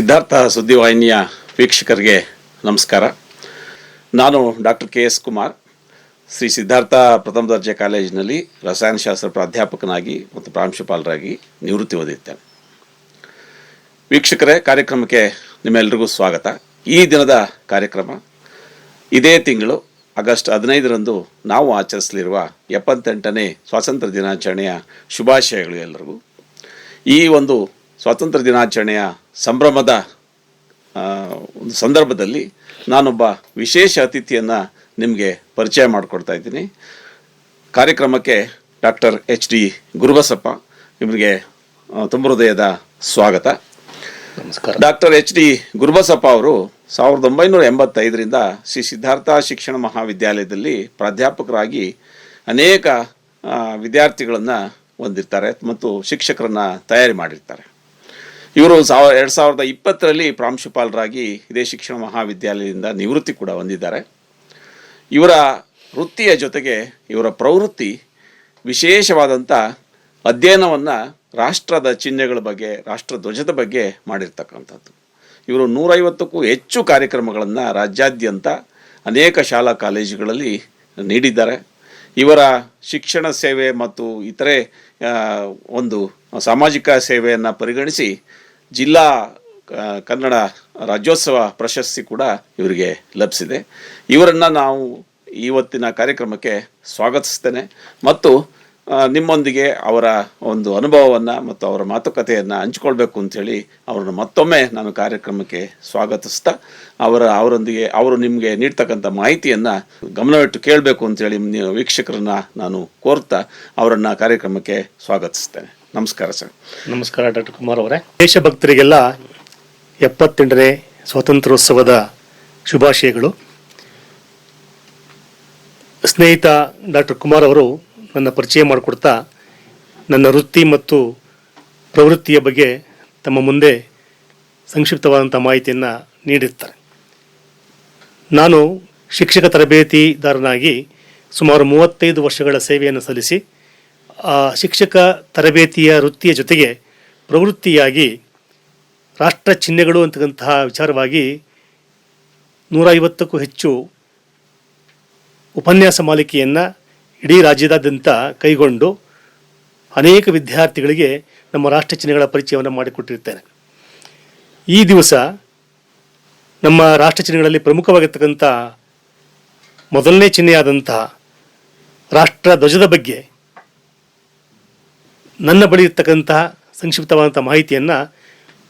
ಸಿದ್ಧಾರ್ಥ ಸುದ್ದಿವಾಹಿನಿಯ ವೀಕ್ಷಕರಿಗೆ ನಮಸ್ಕಾರ. ನಾನು doctor K S Kumar. Shri Siddhartha ಪ್ರಥಮ ದರ್ಜೆ ಕಾಲೇಜಿನಲ್ಲಿ ರಸಾಯನಶಾಸ್ತ್ರ ಪ್ರಾಧ್ಯಾಪಕನಾಗಿ ಮತ್ತು ಪ್ರಾಂಶುಪಾಲರಾಗಿ ನಿವೃತ್ತಿ ಹೊಂದಿದ್ದೇನೆ. ವೀಕ್ಷಕರೇ, ಕಾರ್ಯಕ್ರಮಕ್ಕೆ ನಿಮ್ಮೆಲ್ಲರಿಗೂ ಸ್ವಾಗತ. ಈ ದಿನದ ಕಾರ್ಯಕ್ರಮ ಇದೇ ತಿಂಗಳು ಆಗಸ್ಟ್ ಹದಿನೈದರಂದು ನಾವು ಆಚರಿಸಲಿರುವ ಎಪ್ಪತ್ತೆಂಟನೇ ಸ್ವಾತಂತ್ರ್ಯ ದಿನಾಚರಣೆಯ ಶುಭಾಶಯಗಳು ಎಲ್ಲರಿಗೂ. ಈ ಒಂದು ಸ್ವಾತಂತ್ರ್ಯ ದಿನಾಚರಣೆಯ ಸಂಭ್ರಮದ ಒಂದು ಸಂದರ್ಭದಲ್ಲಿ ನಾನೊಬ್ಬ ವಿಶೇಷ ಅತಿಥಿಯನ್ನು ನಿಮಗೆ ಪರಿಚಯ ಮಾಡಿಕೊಡ್ತಾ ಇದ್ದೀನಿ. ಕಾರ್ಯಕ್ರಮಕ್ಕೆ ಡಾಕ್ಟರ್ ಎಚ್ ಡಿ ಗುರುಬಸಪ್ಪ ಇವರಿಗೆ ಆ, ತುಂಬ ಹೃದಯದ ಸ್ವಾಗತ. ನಮಸ್ಕಾರ. ಡಾಕ್ಟರ್ ಎಚ್ ಡಿ ಗುರುಬಸಪ್ಪ ಅವರು ಸಾವಿರದ ಒಂಬೈನೂರ ಎಂಬತ್ತೈದರಿಂದ ಶ್ರೀ ಸಿದ್ಧಾರ್ಥ ಶಿಕ್ಷಣ ಮಹಾವಿದ್ಯಾಲಯದಲ್ಲಿ ಪ್ರಾಧ್ಯಾಪಕರಾಗಿ ಅನೇಕ ವಿದ್ಯಾರ್ಥಿಗಳನ್ನು ಹೊಂದಿರ್ತಾರೆ ಮತ್ತು ಶಿಕ್ಷಕರನ್ನು ತಯಾರಿ ಮಾಡಿರ್ತಾರೆ. ಇವರು ಸಾವ ಎರಡು ಸಾವಿರದ ಇಪ್ಪತ್ತರಲ್ಲಿ ಪ್ರಾಂಶುಪಾಲರಾಗಿ ಇದೇ ಶಿಕ್ಷಣ ಮಹಾವಿದ್ಯಾಲಯದಿಂದ ನಿವೃತ್ತಿ ಕೂಡ ಹೊಂದಿದ್ದಾರೆ. ಇವರ ವೃತ್ತಿಯ ಜೊತೆಗೆ ಇವರ ಪ್ರವೃತ್ತಿ ವಿಶೇಷವಾದಂಥ ಅಧ್ಯಯನವನ್ನು ರಾಷ್ಟ್ರದ ಚಿಹ್ನೆಗಳ ಬಗ್ಗೆ, ರಾಷ್ಟ್ರ ಧ್ವಜದ ಬಗ್ಗೆ ಮಾಡಿರ್ತಕ್ಕಂಥದ್ದು. ಇವರು ನೂರೈವತ್ತಕ್ಕೂ ಹೆಚ್ಚು ಕಾರ್ಯಕ್ರಮಗಳನ್ನು ರಾಜ್ಯಾದ್ಯಂತ ಅನೇಕ ಶಾಲಾ ಕಾಲೇಜುಗಳಲ್ಲಿ ನೀಡಿದ್ದಾರೆ. ಇವರ ಶಿಕ್ಷಣ ಸೇವೆ ಮತ್ತು ಇತರೆ ಒಂದು ಸಾಮಾಜಿಕ ಸೇವೆಯನ್ನು ಪರಿಗಣಿಸಿ ಜಿಲ್ಲಾ ಕನ್ನಡ ರಾಜ್ಯೋತ್ಸವ ಪ್ರಶಸ್ತಿ ಕೂಡ ಇವರಿಗೆ ಲಭಿಸಿದೆ. ಇವರನ್ನು ನಾವು ಇವತ್ತಿನ ಕಾರ್ಯಕ್ರಮಕ್ಕೆ ಸ್ವಾಗತಿಸ್ತೇನೆ. ಮತ್ತು ನಿಮ್ಮೊಂದಿಗೆ ಅವರ ಒಂದು ಅನುಭವವನ್ನು ಮತ್ತು ಅವರ ಮಾತುಕತೆಯನ್ನು ಹಂಚಿಕೊಳ್ಬೇಕು ಅಂಥೇಳಿ ಅವರನ್ನು ಮತ್ತೊಮ್ಮೆ ನಾನು ಕಾರ್ಯಕ್ರಮಕ್ಕೆ ಸ್ವಾಗತಿಸ್ತಾ, ಅವರ, ಅವರೊಂದಿಗೆ, ಅವರು ನಿಮಗೆ ನೀಡ್ತಕ್ಕಂಥ ಮಾಹಿತಿಯನ್ನು ಗಮನವಿಟ್ಟು ಕೇಳಬೇಕು ಅಂತೇಳಿ ವೀಕ್ಷಕರನ್ನ ನಾನು ಕೋರ್ತಾ ಅವರನ್ನು ಕಾರ್ಯಕ್ರಮಕ್ಕೆ ಸ್ವಾಗತಿಸ್ತೇನೆ. ನಮಸ್ಕಾರ ಸರ್. ನಮಸ್ಕಾರ, ಡಾಕ್ಟರ್ ಕುಮಾರ್ ಅವರೇ. ದೇಶಭಕ್ತರಿಗೆಲ್ಲ ಎಪ್ಪತ್ತೆಂಟನೇ ಸ್ವಾತಂತ್ರ್ಯೋತ್ಸವದ ಶುಭಾಶಯಗಳು. ಸ್ನೇಹಿತ ಡಾಕ್ಟರ್ ಕುಮಾರ್ ಅವರು ನನ್ನ ಪರಿಚಯ ಮಾಡಿಕೊಡ್ತಾ ನನ್ನ ವೃತ್ತಿ ಮತ್ತು ಪ್ರವೃತ್ತಿಯ ಬಗ್ಗೆ ತಮ್ಮ ಮುಂದೆ ಸಂಕ್ಷಿಪ್ತವಾದಂಥ ಮಾಹಿತಿಯನ್ನು ನೀಡಿರ್ತಾರೆ. ನಾನು ಶಿಕ್ಷಕ ತರಬೇತಿದಾರನಾಗಿ ಸುಮಾರು ಮೂವತ್ತೈದು ವರ್ಷಗಳ ಸೇವೆಯನ್ನು ಸಲ್ಲಿಸಿ ಆ ಶಿಕ್ಷಕ ತರಬೇತಿಯ ವೃತ್ತಿಯ ಜೊತೆಗೆ ಪ್ರವೃತ್ತಿಯಾಗಿ ರಾಷ್ಟ್ರ ಚಿಹ್ನೆಗಳು ಅಂತಕ್ಕಂತಹ ವಿಚಾರವಾಗಿ ನೂರ ಐವತ್ತಕ್ಕೂ ಹೆಚ್ಚು ಉಪನ್ಯಾಸ ಮಾಲಿಕೆಯನ್ನು ಇಡೀ ರಾಜ್ಯದಾದ್ಯಂತ ಕೈಗೊಂಡು ಅನೇಕ ವಿದ್ಯಾರ್ಥಿಗಳಿಗೆ ನಮ್ಮ ರಾಷ್ಟ್ರ ಚಿಹ್ನೆಗಳ ಪರಿಚಯವನ್ನು ಮಾಡಿಕೊಟ್ಟಿರ್ತೇನೆ ಈ ದಿವಸ ನಮ್ಮ ರಾಷ್ಟ್ರ ಚಿಹ್ನೆಗಳಲ್ಲಿ ಪ್ರಮುಖವಾಗಿರ್ತಕ್ಕಂಥ ಮೊದಲನೇ ಚಿಹ್ನೆಯಾದಂತಹ ರಾಷ್ಟ್ರ ಧ್ವಜದ ಬಗ್ಗೆ ನನ್ನ ಬಳಿ ಇರ್ತಕ್ಕಂತಹ ಸಂಕ್ಷಿಪ್ತವಾದಂಥ ಮಾಹಿತಿಯನ್ನು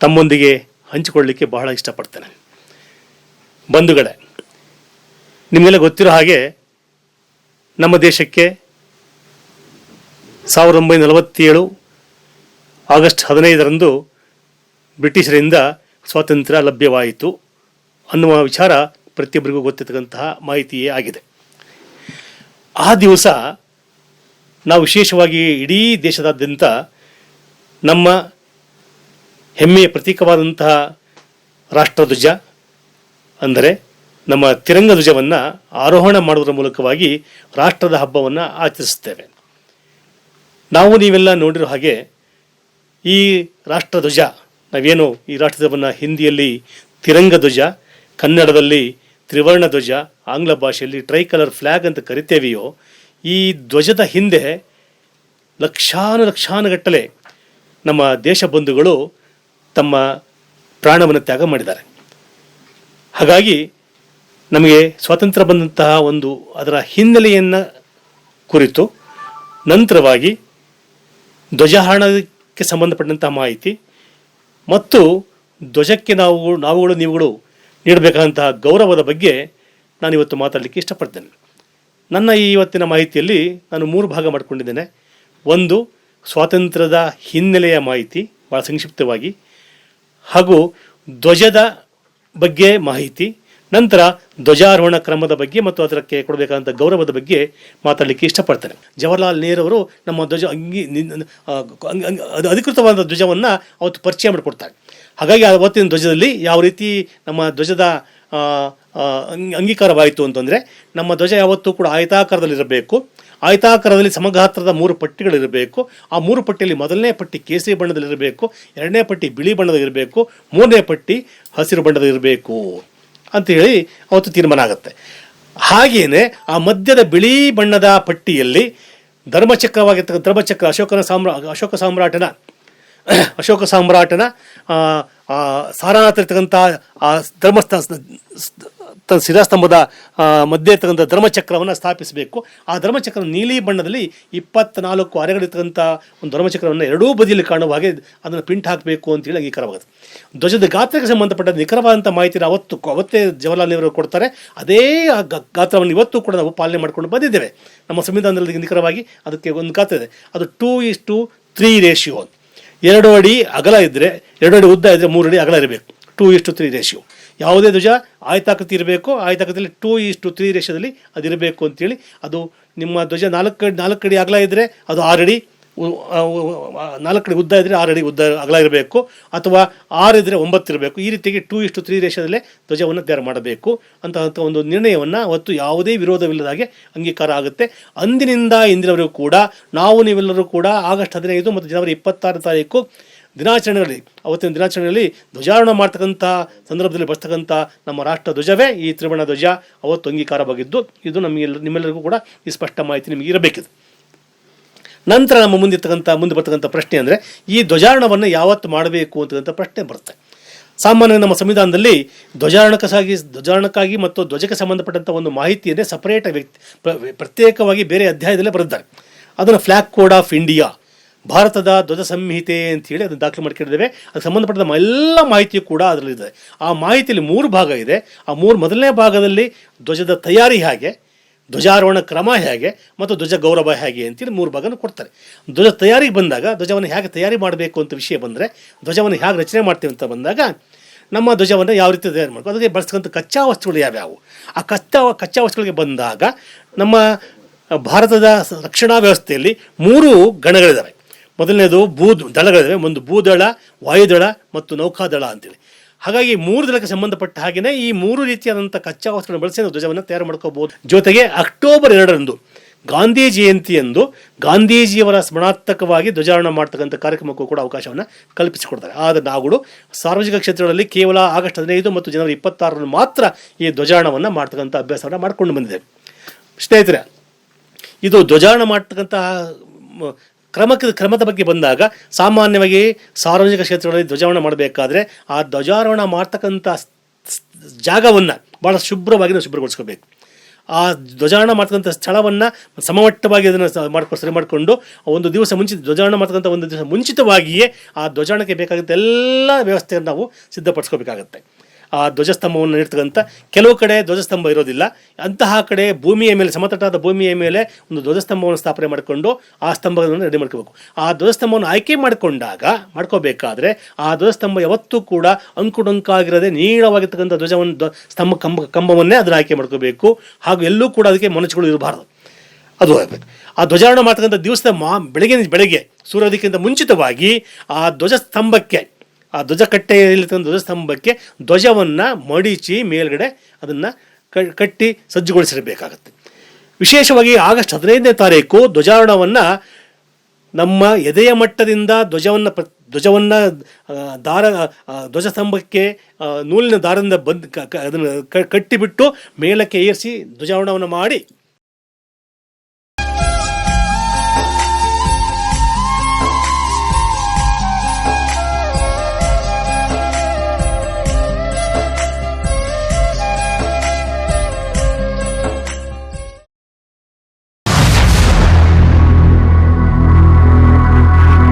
ತಮ್ಮೊಂದಿಗೆ ಹಂಚಿಕೊಳ್ಳಲಿಕ್ಕೆ ಬಹಳ ಇಷ್ಟಪಡ್ತೇನೆ. ಬಂಧುಗಳೇ, ನಿಮಗೆಲ್ಲ ಗೊತ್ತಿರೋ ಹಾಗೆ ನಮ್ಮ ದೇಶಕ್ಕೆ ಸಾವಿರದ ಒಂಬೈನೂರ ನಲವತ್ತೇಳು ಆಗಸ್ಟ್ ಹದಿನೈದರಂದು ಬ್ರಿಟಿಷರಿಂದ ಸ್ವಾತಂತ್ರ್ಯ ಲಭ್ಯವಾಯಿತು ಅನ್ನುವ ವಿಚಾರ ಪ್ರತಿಯೊಬ್ಬರಿಗೂ ಗೊತ್ತಿರ್ತಕ್ಕಂತಹ ಮಾಹಿತಿಯೇ ಆಗಿದೆ. ಆ ದಿವಸ ನಾವು ವಿಶೇಷವಾಗಿ ಇಡೀ ದೇಶದಾದ್ಯಂತ ನಮ್ಮ ಹೆಮ್ಮೆಯ ಪ್ರತೀಕವಾದಂತಹ ರಾಷ್ಟ್ರಧ್ವಜ ಅಂದರೆ ನಮ್ಮ ತಿರಂಗ ಧ್ವಜವನ್ನು ಆರೋಹಣ ಮಾಡುವುದರ ಮೂಲಕವಾಗಿ ರಾಷ್ಟ್ರದ ಹಬ್ಬವನ್ನು ಆಚರಿಸುತ್ತೇವೆ. ನಾವು ನೀವೆಲ್ಲ ನೋಡಿರೋ ಹಾಗೆ ಈ ರಾಷ್ಟ್ರಧ್ವಜ, ನಾವೇನು ಈ ರಾಷ್ಟ್ರಧ್ವಜವನ್ನು ಹಿಂದಿಯಲ್ಲಿ ತಿರಂಗ ಧ್ವಜ ಕನ್ನಡದಲ್ಲಿ ತ್ರಿವರ್ಣ ಧ್ವಜ ಆಂಗ್ಲ ಭಾಷೆಯಲ್ಲಿ ಟ್ರೈ ಕಲರ್ ಫ್ಲ್ಯಾಗ್ ಅಂತ ಕರಿತೇವೆಯೋ ಈ ಧ್ವಜದ ಹಿಂದೆ ಲಕ್ಷಾನು ಲಕ್ಷಾನುಗಟ್ಟಲೆ ನಮ್ಮ ದೇಶ ಬಂಧುಗಳು ತಮ್ಮ ಪ್ರಾಣವನ್ನು ತ್ಯಾಗ ಮಾಡಿದ್ದಾರೆ. ಹಾಗಾಗಿ ನಮಗೆ ಸ್ವಾತಂತ್ರ್ಯ ಬಂದಂತಹ ಒಂದು ಅದರ ಹಿನ್ನೆಲೆಯನ್ನು ಕುರಿತು ನಂತರವಾಗಿ ಧ್ವಜಾರೋಹಣಕ್ಕೆ ಸಂಬಂಧಪಟ್ಟಂತಹ ಮಾಹಿತಿ ಮತ್ತು ಧ್ವಜಕ್ಕೆ ನಾವು, ನಾವುಗಳು, ನೀವುಗಳು ನೀಡಬೇಕಾದಂತಹ ಗೌರವದ ಬಗ್ಗೆ ನಾನು ಇವತ್ತು ಮಾತಾಡಲಿಕ್ಕೆ ಇಷ್ಟಪಡ್ತೇನೆ. ನನ್ನ ಈ ಇವತ್ತಿನ ಮಾಹಿತಿಯಲ್ಲಿ ನಾನು ಮೂರು ಭಾಗ ಮಾಡಿಕೊಂಡಿದ್ದೇನೆ. ಒಂದು, ಸ್ವಾತಂತ್ರ್ಯದ ಹಿನ್ನೆಲೆಯ ಮಾಹಿತಿ ಭಾಳ ಸಂಕ್ಷಿಪ್ತವಾಗಿ. ಹಾಗೂ ಧ್ವಜದ ಬಗ್ಗೆ ಮಾಹಿತಿ, ನಂತರ ಧ್ವಜಾರೋಹಣ ಕ್ರಮದ ಬಗ್ಗೆ ಮತ್ತು ಅದಕ್ಕೆ ಕೊಡಬೇಕಾದಂಥ ಗೌರವದ ಬಗ್ಗೆ ಮಾತಾಡಲಿಕ್ಕೆ ಇಷ್ಟಪಡ್ತಾರೆ ಜವಾಹರ್ಲಾಲ್ ನೆಹರು ಅವರು ನಮ್ಮ ಧ್ವಜ ಅಂಗಿ ಅದು ಅಧಿಕೃತವಾದ ಧ್ವಜವನ್ನು ಅವತ್ತು ಪರಿಚಯ ಮಾಡಿಕೊಡ್ತಾರೆ. ಹಾಗಾಗಿ ಅವತ್ತಿನ ಧ್ವಜದಲ್ಲಿ ಯಾವ ರೀತಿ ನಮ್ಮ ಧ್ವಜದ ಅಂಗೀಕಾರವಾಯಿತು ಅಂತಂದರೆ ನಮ್ಮ ಧ್ವಜ ಯಾವತ್ತೂ ಕೂಡ ಆಯತಾಕಾರದಲ್ಲಿರಬೇಕು. ಆಯತಾಕಾರದಲ್ಲಿ ಸಮಗಾತ್ರದ ಮೂರು ಪಟ್ಟಿಗಳಿರಬೇಕು. ಆ ಮೂರು ಪಟ್ಟಿಯಲ್ಲಿ ಮೊದಲನೇ ಪಟ್ಟಿ ಕೇಸರಿ ಬಣ್ಣದಲ್ಲಿರಬೇಕು, ಎರಡನೇ ಪಟ್ಟಿ ಬಿಳಿ ಬಣ್ಣದಲ್ಲಿರಬೇಕು, ಮೂರನೇ ಪಟ್ಟಿ ಹಸಿರು ಬಣ್ಣದಲ್ಲಿರಬೇಕು ಅಂತ ಹೇಳಿ ಅವತ್ತು ತೀರ್ಮಾನ ಆಗುತ್ತೆ. ಹಾಗೆಯೇ ಆ ಮಧ್ಯದ ಬಿಳಿ ಬಣ್ಣದ ಪಟ್ಟಿಯಲ್ಲಿ ಧರ್ಮಚಕ್ರವಾಗಿರ್ತಕ್ಕಂಥ ಧರ್ಮಚಕ್ರ ಅಶೋಕನ ಸಾಮ್ರಾ, ಅಶೋಕ ಸಾಮ್ರಾಟನ ಅಶೋಕ ಸಾಮ್ರಾಟನ ಸಾರನಾಥ ಇರ್ತಕ್ಕಂಥ ಆ ಧರ್ಮಸ್ಥ ತ- ಶಿಲಾಸ್ತಂಭದ ಮಧ್ಯೆ ಇರ್ತಕ್ಕಂಥ ಧರ್ಮಚಕ್ರವನ್ನು ಸ್ಥಾಪಿಸಬೇಕು. ಆ ಧರ್ಮಚಕ್ರ ನೀಲಿ ಬಣ್ಣದಲ್ಲಿ ಇಪ್ಪತ್ನಾಲ್ಕು ಅರೆಗಳಿರ್ತಕ್ಕಂಥ ಒಂದು ಧರ್ಮಚಕ್ರವನ್ನು ಎರಡೂ ಬದಿಯಲ್ಲಿ ಕಾಣುವ ಹಾಗೆ ಅದನ್ನು ಪಿಂಟ್ ಹಾಕಬೇಕು ಅಂತೇಳಿ ಅಂಗೀಕಾರವಾಗುತ್ತೆ. ಧ್ವಜದ ಗಾತ್ರಕ್ಕೆ ಸಂಬಂಧಪಟ್ಟ ನಿಖರವಾದಂಥ ಮಾಹಿತಿನ ಅವತ್ತು, ಅವತ್ತೇ ಜವಾಹರ್ಲಾಲ್ ನೆಹರು ಕೊಡ್ತಾರೆ. ಅದೇ ಆ ಗಾತ್ರವನ್ನು ಇವತ್ತು ಕೂಡ ನಾವು ಪಾಲನೆ ಮಾಡಿಕೊಂಡು ಬಂದಿದ್ದೇವೆ. ನಮ್ಮ ಸಂವಿಧಾನದಲ್ಲಿ ನಿಖರವಾಗಿ ಅದಕ್ಕೆ ಒಂದು ಗಾತ್ರ ಇದೆ. ಅದು two is to three ratio ಎರಡು ಅಡಿ ಅಗಲ ಇದ್ದರೆ ಎರಡು ಅಡಿ ಉದ್ದ ಇದ್ದರೆ ಮೂರು ಅಡಿ ಅಗಲ ಇರಬೇಕು. ಟೂ ಇಷ್ಟು ತ್ರೀ ರೇಷಿಯೋ ಯಾವುದೇ ಧ್ವಜ ಆಯತಾಕೃತಿ ಇರಬೇಕು. ಆಯತಾಕೃತಿಯಲ್ಲಿ ಟೂ ಈಸ್ ಟು ತ್ರೀ ರೇಷದಲ್ಲಿ ಅದಿರಬೇಕು ಅಂತೇಳಿ ಅದು ನಿಮ್ಮ ಧ್ವಜ ನಾಲ್ಕು ನಾಲ್ಕು ಅಡಿ ಅಗಲ ಇದ್ದರೆ ಅದು ಆರು ಅಡಿ ನಾಲ್ಕು ಅಡಿ ಉದ್ದ ಇದ್ದರೆ ಆರು ಅಡಿ ಉದ್ದ ಅಗಲ ಇರಬೇಕು. ಅಥವಾ ಆರು ಇದ್ದರೆ ಒಂಬತ್ತು ಇರಬೇಕು. ಈ ರೀತಿಯಾಗಿ ಟೂ ಇಷ್ಟು ತ್ರೀ ರೇಷದಲ್ಲೇ ಧ್ವಜವನ್ನು ತಯಾರು ಮಾಡಬೇಕು. ಅಂತ ಒಂದು ನಿರ್ಣಯವನ್ನು ಅವತ್ತು ಯಾವುದೇ ವಿರೋಧವಿಲ್ಲದಾಗೆ ಅಂಗೀಕಾರ ಆಗುತ್ತೆ. ಅಂದಿನಿಂದ ಇಂದಿನವರೆಗೂ ಕೂಡ, ನಾವು ನೀವೆಲ್ಲರೂ ಕೂಡ ಆಗಸ್ಟ್ ಹದಿನೈದು ಮತ್ತು ಜನವರಿ ಇಪ್ಪತ್ತಾರು ತಾರೀಕು ದಿನಾಚರಣೆಗಳಲ್ಲಿ, ಅವತ್ತಿನ ದಿನಾಚರಣೆಯಲ್ಲಿ ಧ್ವಜಾರೋಹಣ ಮಾಡ್ತಕ್ಕಂಥ ಸಂದರ್ಭದಲ್ಲಿ ಬರ್ತಕ್ಕಂಥ ನಮ್ಮ ರಾಷ್ಟ್ರ ಧ್ವಜವೇ ಈ ತ್ರಿವರ್ಣ ಧ್ವಜ ಅವತ್ತು ಅಂಗೀಕಾರವಾಗಿದ್ದು, ಇದು ನಮಗೆಲ್ಲ ನಿಮ್ಮೆಲ್ಲರಿಗೂ ಕೂಡ ಈ ಸ್ಪಷ್ಟ ಮಾಹಿತಿ ನಿಮಗೆ ಇರಬೇಕಿದೆ. ನಂತರ ನಮ್ಮ ಮುಂದಿರ್ತಕ್ಕಂಥ, ಮುಂದೆ ಬರ್ತಕ್ಕಂಥ ಪ್ರಶ್ನೆ ಅಂದರೆ, ಈ ಧ್ವಜಾರೋಹಣವನ್ನು ಯಾವತ್ತು ಮಾಡಬೇಕು ಅಂತಕ್ಕಂಥ ಪ್ರಶ್ನೆ ಬರುತ್ತೆ. ಸಾಮಾನ್ಯ ನಮ್ಮ ಸಂವಿಧಾನದಲ್ಲಿ ಧ್ವಜಾರೋಹಣಕ್ಕಾಗಿ ಧ್ವಜಾರೋಹಣಕ್ಕಾಗಿ ಮತ್ತು ಧ್ವಜಕ್ಕೆ ಸಂಬಂಧಪಟ್ಟಂಥ ಒಂದು ಮಾಹಿತಿಯನ್ನೇ ಸಪರೇಟ್ ವ್ಯಕ್ತಿ, ಪ್ರ- ಪ್ರತ್ಯೇಕವಾಗಿ ಬೇರೆ ಅಧ್ಯಾಯದಲ್ಲೇ ಬರೆದಿದ್ದಾರೆ. ಅದನ್ನು ಫ್ಲ್ಯಾಗ್ ಕೋಡ್ ಆಫ್ ಇಂಡಿಯಾ ಭಾರತದ ಧ್ವಜ ಸಂಹಿತೆ ಅಂತ ಹೇಳಿ ಅದನ್ನು ದಾಖಲು ಮಾಡ್ಕೊಂಡಿದ್ದೇವೆ. ಅದಕ್ಕೆ ಸಂಬಂಧಪಟ್ಟ ಎಲ್ಲ ಮಾಹಿತಿಯು ಕೂಡ ಅದರಲ್ಲಿದೆ. ಆ ಮಾಹಿತಿಯಲ್ಲಿ ಮೂರು ಭಾಗ ಇದೆ. ಆ ಮೂರು ಮೊದಲನೇ ಭಾಗದಲ್ಲಿ ಧ್ವಜದ ತಯಾರಿ ಹೇಗೆ, ಧ್ವಜಾರೋಹಣ ಕ್ರಮ ಹೇಗೆ ಮತ್ತು ಧ್ವಜ ಗೌರವ ಹೇಗೆ ಅಂತೇಳಿ ಮೂರು ಭಾಗನ ಕೊಡ್ತಾರೆ. ಧ್ವಜ ತಯಾರಿಗೆ ಬಂದಾಗ, ಧ್ವಜವನ್ನು ಹೇಗೆ ತಯಾರಿ ಮಾಡಬೇಕು ಅಂತ ವಿಷಯ ಬಂದರೆ, ಧ್ವಜವನ್ನು ಹೇಗೆ ರಚನೆ ಮಾಡ್ತೀವಿ ಅಂತ ಬಂದಾಗ, ನಮ್ಮ ಧ್ವಜವನ್ನು ಯಾವ ರೀತಿ ತಯಾರು ಮಾಡಬೇಕು, ಅದಕ್ಕೆ ಬಳಸ್ತಕ್ಕಂಥ ಕಚ್ಚಾ ವಸ್ತುಗಳು ಯಾವ್ಯಾವು? ಆ ಕಚ್ಚಾ ಕಚ್ಚಾ ವಸ್ತುಗಳಿಗೆ ಬಂದಾಗ ನಮ್ಮ ಭಾರತದ ರಕ್ಷಣಾ ವ್ಯವಸ್ಥೆಯಲ್ಲಿ ಮೂರು ಗಣಗಳಿದ್ದಾವೆ ಮೊದಲನೇದು ಭೂ ದಳಗಳಿವೆ. ಒಂದು ಭೂದಳ ವಾಯುದಳ ಮತ್ತು ನೌಕಾದಳ ಅಂತೇಳಿ. ಹಾಗಾಗಿ ಮೂರು ದಳಕ್ಕೆ ಸಂಬಂಧಪಟ್ಟ ಹಾಗೆಯೇ ಈ ಮೂರು ರೀತಿಯಾದಂಥ ಕಚ್ಚಾ ವಸ್ತುಗಳನ್ನು ಬಳಸಿ ನಾವು ಧ್ವಜವನ್ನು ತಯಾರು ಮಾಡ್ಕೋಬಹುದು. ಜೊತೆಗೆ ಅಕ್ಟೋಬರ್ ಎರಡರಂದು ಗಾಂಧಿ ಜಯಂತಿಯಂದು ಗಾಂಧೀಜಿಯವರ ಸ್ಮರಣಾರ್ಥಕವಾಗಿ ಧ್ವಜಾರೋಹಣ ಮಾಡ್ತಕ್ಕಂಥ ಕಾರ್ಯಕ್ರಮಕ್ಕೂ ಕೂಡ ಅವಕಾಶವನ್ನು ಕಲ್ಪಿಸಿಕೊಡ್ತಾರೆ. ಆದರೆ ನಾವುಗಳು ಸಾರ್ವಜನಿಕ ಕ್ಷೇತ್ರಗಳಲ್ಲಿ ಕೇವಲ ಆಗಸ್ಟ್ ಹದಿನೈದು ಮತ್ತು ಜನವರಿ ಇಪ್ಪತ್ತಾರರಂದು ಮಾತ್ರ ಈ ಧ್ವಜಾರೋಹಣವನ್ನು ಮಾಡ್ತಕ್ಕಂಥ ಅಭ್ಯಾಸವನ್ನು ಮಾಡಿಕೊಂಡು ಬಂದಿದೆ ಸ್ನೇಹಿತರೆ ಇದು ಧ್ವಜಾರೋಹಣ ಮಾಡ್ತಕ್ಕಂತಹ ಮ, ಕ್ರಮಕ್ಕೆ ಕ್ರಮದ ಬಗ್ಗೆ ಬಂದಾಗ ಸಾಮಾನ್ಯವಾಗಿ ಸಾರ್ವಜನಿಕ ಕ್ಷೇತ್ರಗಳಲ್ಲಿ ಧ್ವಜಾರೋಹಣ ಮಾಡಬೇಕಾದ್ರೆ ಆ ಧ್ವಜಾರೋಹಣ ಮಾಡ್ತಕ್ಕಂಥ ಜಾಗವನ್ನು ಭಾಳ ಶುಭ್ರವಾಗಿ ನಾವು ಶುಭ್ರಗೊಳಿಸ್ಕೋಬೇಕು. ಆ ಧ್ವಜಾರೋಹಣ ಮಾಡ್ತಕ್ಕಂಥ ಸ್ಥಳವನ್ನು ಸಮಮಟ್ಟವಾಗಿ ಅದನ್ನು ಮಾಡ್ಕೊ, ಸರಿ ಮಾಡಿಕೊಂಡು ಒಂದು ದಿವಸ ಮುಂಚಿತ ಧ್ವಜಾರೋಹಣ ಮಾಡ್ತಕ್ಕಂಥ ಒಂದು ದಿವಸ ಮುಂಚಿತವಾಗಿಯೇ ಆ ಧ್ವಜಾರಣಕ್ಕೆ ಬೇಕಾಗಿದ್ದ ಎಲ್ಲ ವ್ಯವಸ್ಥೆಯನ್ನು ನಾವು ಸಿದ್ಧಪಡಿಸ್ಕೋಬೇಕಾಗತ್ತೆ. ಆ ಧ್ವಜಸ್ತಂಭವನ್ನು ನೀಡ್ತಕ್ಕಂಥ ಕೆಲವು ಕಡೆ ಧ್ವಜಸ್ತಂಭ ಇರೋದಿಲ್ಲ. ಅಂತಹ ಕಡೆ ಭೂಮಿಯ ಮೇಲೆ, ಸಮತಟ್ಟಾದ ಭೂಮಿಯ ಮೇಲೆ ಒಂದು ಧ್ವಜಸ್ತಂಭವನ್ನು ಸ್ಥಾಪನೆ ಮಾಡಿಕೊಂಡು ಆ ಸ್ತಂಭವನ್ನು ರೆಡಿ ಮಾಡ್ಕೋಬೇಕು. ಆ ಧ್ವಜಸ್ತಂಭವನ್ನು ಆಯ್ಕೆ ಮಾಡಿಕೊಂಡಾಗ, ಮಾಡ್ಕೋಬೇಕಾದ್ರೆ ಆ ಧ್ವಜಸ್ತಂಭ ಯಾವತ್ತೂ ಕೂಡ ಅಂಕುಡೊಂಕಾಗಿರದೆ ನೀಳವಾಗಿರ್ತಕ್ಕಂಥ ಧ್ವಜವನ್ನು, ಧ್ವ- ಸ್ತಂಭ, ಕಂಬ, ಕಂಬವನ್ನೇ ಅದನ್ನು ಆಯ್ಕೆ ಮಾಡ್ಕೋಬೇಕು. ಹಾಗೂ ಎಲ್ಲೂ ಕೂಡ ಅದಕ್ಕೆ ಮನಸ್ಸುಗಳು ಇರಬಾರ್ದು. ಅದು ಆಗಬೇಕು. ಆ ಧ್ವಜಾರೋಹಣ ಮಾಡ್ತಕ್ಕಂಥ ದಿವಸದ ಮಾ, ಬೆಳಗಿನ, ಬೆಳಗ್ಗೆ ಸೂರ್ಯೋದಯಕ್ಕಿಂತ ಮುಂಚಿತವಾಗಿ ಆ ಧ್ವಜಸ್ತಂಭಕ್ಕೆ ಆ ಧ್ವಜ ಕಟ್ಟೆಯಲ್ಲಿರ್ತಕ್ಕಂಥ ಧ್ವಜಸ್ತಂಭಕ್ಕೆ ಧ್ವಜವನ್ನು ಮಡಿಚಿ ಮೇಲ್ಗಡೆ ಅದನ್ನು ಕಟ್ಟಿ ಸಜ್ಜುಗೊಳಿಸಿರಬೇಕಾಗತ್ತೆ. ವಿಶೇಷವಾಗಿ ಆಗಸ್ಟ್ ಹದಿನೈದನೇ ತಾರೀಕು ಧ್ವಜಾರೋಹಣವನ್ನು ನಮ್ಮ ಎದೆಯ ಮಟ್ಟದಿಂದ ಧ್ವಜವನ್ನು ಪ್ರ, ಧ್ವಜವನ್ನು ದಾರ ಧ್ವಜಸ್ತಂಭಕ್ಕೆ ನೂಲಿನ ದಾರದಿಂದ ಬಂದು ಅದನ್ನು ಕಟ್ಟಿಬಿಟ್ಟು ಮೇಲಕ್ಕೆ ಏರಿಸಿ ಧ್ವಜಾರೋಹಣವನ್ನು ಮಾಡಿ